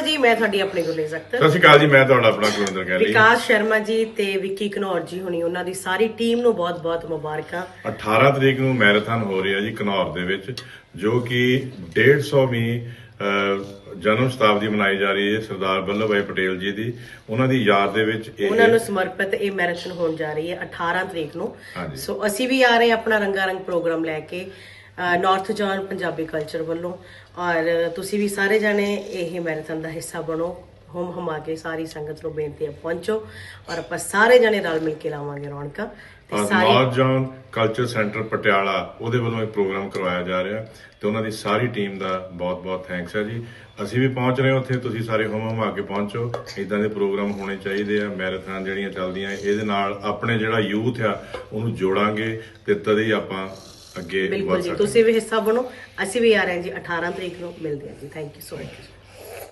ਅਕਾਲ ਜੀ ਮੈਂ ਤੁਹਾਡੀ ਆਪਣੀ ਗੁਰਲੀਨ ਅਖਤਰ ਸਤਿ ਸ਼੍ਰੀ ਅਕਾਲ ਜੀ ਮੈਂ ਤੁਹਾਡਾ ਆਪਣਾ ਗੁਰਿੰਦਰ ਗੈਲੀ ਵਿਕਾਸ ਸ਼ਰਮਾ ਜੀ ਤੇ ਵਿੱਕੀ ਘਨੌਰ ਜੀ ਹੁਣੀ ਉਹਨਾਂ ਦੀ ਸਾਰੀ ਟੀਮ ਨੂੰ ਬਹੁਤ-ਬਹੁਤ ਮੁਬਾਰਕਾਂ। 18 ਤਰੀਕ ਨੂੰ ਮੈਰਾਥਨ ਹੋ ਰਿਹਾ ਜੀ ਘਨੌਰ ਦੇ ਵਿੱਚ ਜੋ ਕਿ 150ਵੀਂ ਅਹ, ਜਨਮ ਸ਼ਤਾਬਦੀ ਮਨਾਈ ਜਾ ਰਹੀ ਹੈ ਸਰਦਾਰ ਵੱਲਭ ਭਾਈ ਪਟੇਲ ਜੀ ਦੀ। ਉਹਨਾਂ ਦੀ ਯਾਦ ਦੇ ਵਿੱਚ ਇਹ ਉਹਨਾਂ ਨੂੰ ਸਮਰਪਿਤ ਇਹ ਮੈਰਾਥਨ ਹੋਣ ਜਾ ਰਹੀ ਹੈ 18 ਤਰੀਕ ਨੂੰ। ਹਾਂਜੀ। ਸੋ ਅਸੀਂ ਵੀ ਆ ਰਹੇ ਹਾਂ ਆਪਣਾ ਰੰਗਾ ਰੰਗ ਪ੍ਰੋਗਰਾਮ ਲੈ ਕੇ। ਨਾਰਥ ਜੌਨ ਪੰਜਾਬੀ ਕਲਚਰ ਵੱਲੋਂ। ਔਰ ਤੁਸੀਂ ਵੀ ਸਾਰੇ ਜਾਣੇ ਇਹ ਮੈਰਾਥਨ ਦਾ ਹਿੱਸਾ ਬਣੋ। ਹਮ ਹਮਾ ਕੇ ਸਾਰੀ ਸੰਗਤ ਨੂੰ ਬੇਨਤੀ ਹੈ ਪਹੁੰਚੋ। ਔਰ ਆਪਾਂ ਸਾਰੇ ਜਾਣੇ ਰਲ ਮਿਲ ਕੇ ਲਾਵਾਂਗੇ ਰੌਣਕਾਂ। ਤੇ ਸਾਰੇ north zone culture centre Patiala ਉਹਦੇ ਵੱਲੋਂ ਇੱਕ ਪ੍ਰੋਗਰਾਮ ਕਰਵਾਇਆ ਜਾ ਰਿਹਾ। ਤੇ ਉਹਨਾਂ ਦੀ ਸਾਰੀ ਟੀਮ ਦਾ ਬਹੁਤ-ਬਹੁਤ ਥੈਂਕਸ ਹੈ ਜੀ। ਅਸੀਂ ਵੀ ਪਹੁੰਚ ਰਹੇ ਹਾਂ ਉੱਥੇ ਤੁਸੀਂ ਸਾਰੇ ਹੋਮ ਹਮ ਕੇ ਪਹੁੰਚੋ। ਇਦਾਂ ਦੇ ਪ੍ਰੋਗਰਾਮ ਹੋਣੇ ਚਾਹੀਦੇ ਆ ਮੈਰਾਥਨ ਜਿਹੜੀਆਂ ਚੱਲਦੀਆਂ ਇਹਦੇ ਨਾਲ ਆਪਣੇ ਜਿਹੜਾ ਯੂਥ ਆ ਉਹਨੂੰ ਜੋੜਾਂਗੇ ਤੇ ਤਦੇ ਹੀ ਆਪਾਂ ਅੱਗੇ ਬਿਲਕੁਲ ਜੀ ਤੁਸੀਂ ਵੀ ਹਿੱਸਾ ਬਣੋ। ਅਸੀਂ ਵੀ ਆ ਰਹੇ ਹਾਂ ਜੀ 18 ਤਰੀਕ ਨੂੰ ਮਿਲਦੇ ਹਾਂ ਜੀ। Thank you so much